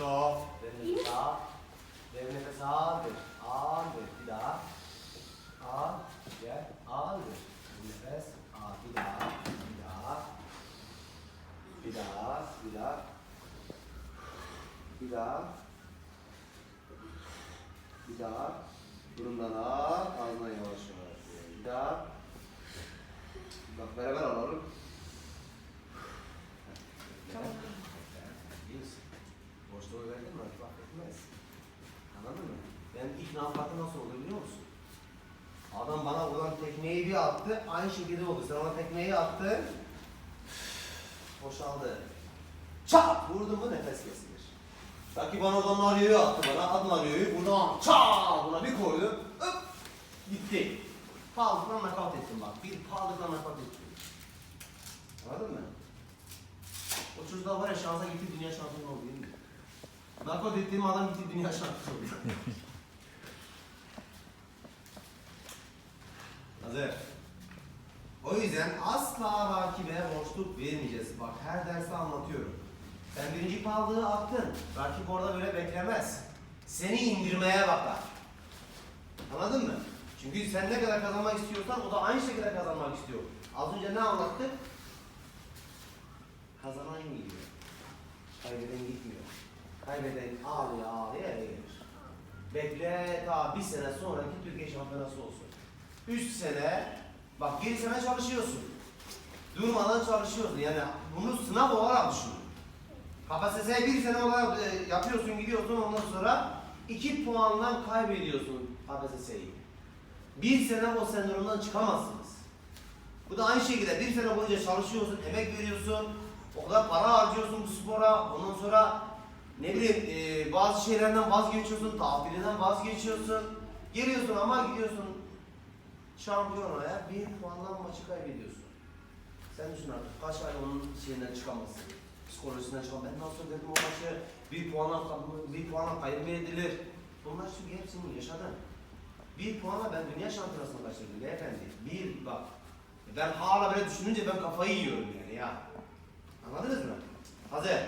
Sol. Derin nefes al. Derin nefes aldır. Aldır. Bir daha. Al. Gel. Aldır. Derin nefes. Al. Bir daha. Bir daha. Bir daha. Bir daha. Bir daha. Bir daha. Burundan al. Ağzına yavaş yavaş. Bir daha. Bak beraber alalım. Tamam. İlk nafatı nasıl oldu biliyor musun? Adam bana buradan tekmeyi bir attı. Aynı şekilde oldu. Sen ona tekmeyi attın. Boşaldı. Çat! Vurdun mu nefes kesilir. Sanki bana oradan Mario'yu attı bana. At Mario'yu. Buradan çat! Buna bir koydu. Öp! Gitti. Paldıkla nakavt ettim bak. Bir paldıkla nakavt ettim. Anladın mı? O çocuklar var ya şansa gitti dünya şampiyonu oldu değil mi? Nakavt ettiğim adam gitti dünya şampiyonu oldu. Hazır. O yüzden asla rakibe boşluk vermeyeceğiz. Bak her derste anlatıyorum. Sen birinci paldığı attın. Rakip orada böyle beklemez. Seni indirmeye bakar. Anladın mı? Çünkü sen ne kadar kazanmak istiyorsan o da aynı şekilde kazanmak istiyor. Az önce ne anlattık? Kazanan gidiyor. Kaybeden gitmiyor. Kaybeden ağlaya ağlaya eve gelir. Bekle ta bir sene sonraki Türkiye şampiyonası olsun. Üç sene, bak bir sene çalışıyorsun. Durmadan çalışıyorsun. Yani bunu sınav olarak düşün. KPSS'ye bir sene olarak e, yapıyorsun, gidiyorsun ondan sonra iki puandan kaybediyorsun KPSS'yi. Bir sene o sendromdan çıkamazsınız. Bu da aynı şekilde bir sene boyunca çalışıyorsun, emek veriyorsun, o kadar para harcıyorsun bu spora, ondan sonra ne bileyim e, bazı şeylerden vazgeçiyorsun, tafilinden vazgeçiyorsun. Geliyorsun ama gidiyorsun şampiyonaya bir puandan maçı kaybediyorsun. Sen düşün artık kaç ay onun şeyinden çıkamazsın. Psikolojisinden çıkamazsın. Ben nasıl dedim o maçı bir puana, bir puana kaybedilir. Bunlar çünkü hepsini yaşadın. Bir puana ben dünya şampiyonasını kaçırdım beyefendi. Bir bak. Ben hala böyle düşününce ben kafayı yiyorum yani ya. Anladınız mı? Hazır.